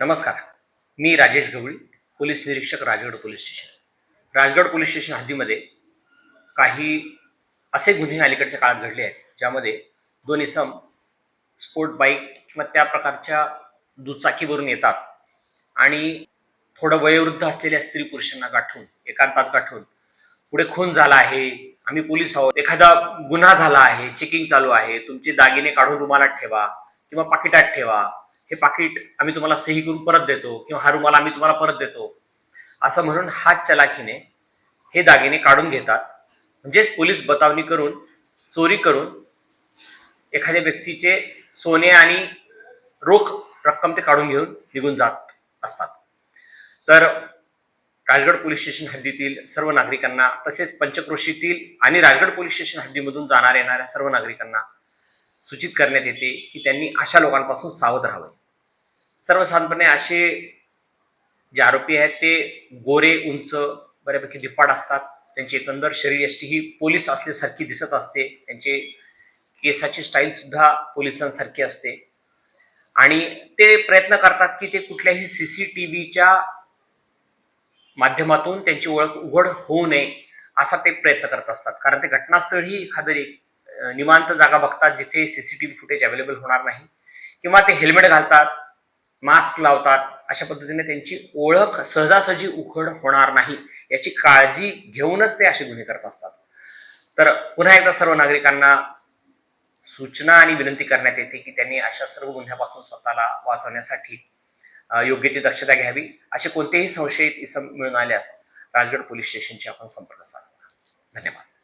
नमस्कार. मी राजेश गवळी पोलीस निरीक्षक Rajgad police station. Rajgad police station हद्दीमध्ये काही असे गुन्हे अलीकडच्या काळात घडले आहेत ज्यामध्ये दोन इसम स्पोर्ट बाईक किंवा त्या प्रकारच्या दुचाकीवरून येतात आणि थोडं वयोवृद्ध असलेल्या स्त्री पुरुषांना गाठून एकांतात गाठून पुढे खून झाला आहे आम्ही पोलीस आहोत. एखादा गुन्हा झाला आहे चेकिंग चालू आहे तुमचे दागिने काढून रुमालात ठेवा किंवा पाकिटात ठेवा हे पाकिट आम्ही तुम्हाला सही करून परत देतो किंवा हा रुमाल आम्ही तुम्हाला परत देतो. असं म्हणून हात चलाखीने हे दागिने काढून घेतात. म्हणजेच पोलीस बतावणी करून चोरी करून एखाद्या व्यक्तीचे सोने आणि रोख रक्कम ते काढून घेऊन निघून जात असतात. तर राजगड पोलीस स्टेशन हद्दीतील सर्व नागरिकांना तसेच पंचक्रोशीतील आणि राजगड पोलीस स्टेशन हद्दीमधून जाणाऱ्या येणाऱ्या सर्व नागरिकांना सूचित करण्यात येते की त्यांनी अशा लोकांपासून सावध राहावे. सर्वसाधारणपणे असे जे आरोपी आहेत ते गोरे उंच बऱ्यापैकी धिप्पाड असतात. त्यांची एकंदर शरीरयष्टी ही पोलीस असल्यासारखी दिसत असते. त्यांचे केसाची स्टाईल सुद्धा पोलिसांसारखी असते. आणि ते प्रयत्न करतात की ते कुठल्याही सी सी टी व्हीच्या माध्यमातून त्यांची ओळख उघड होऊ नये असा ते प्रयत्न करत असतात. कारण ते घटनास्थळी एखादं एक निवांत जागा बघतात जिथे सीसीटीव्ही फुटेज अवेलेबल होणार नाही. किंवा ते हेल्मेट घालतात मास्क लावतात अशा पद्धतीने त्यांची ओळख सहजासहजी उघड होणार नाही. याची काळजी घेऊनच ते असे गुन्हे करत असतात. तर पुन्हा एकदा सर्व नागरिकांना सूचना आणि विनंती करण्यात येते की त्यांनी अशा सर्व गुन्ह्यापासून स्वतःला वाचवण्यासाठी योग्य ती दक्षता घ्यावी असे कोणतेही संशयित इसम मिळून आल्यास राजगड पोलीस स्टेशनशी आपण संपर्क साधा. धन्यवाद.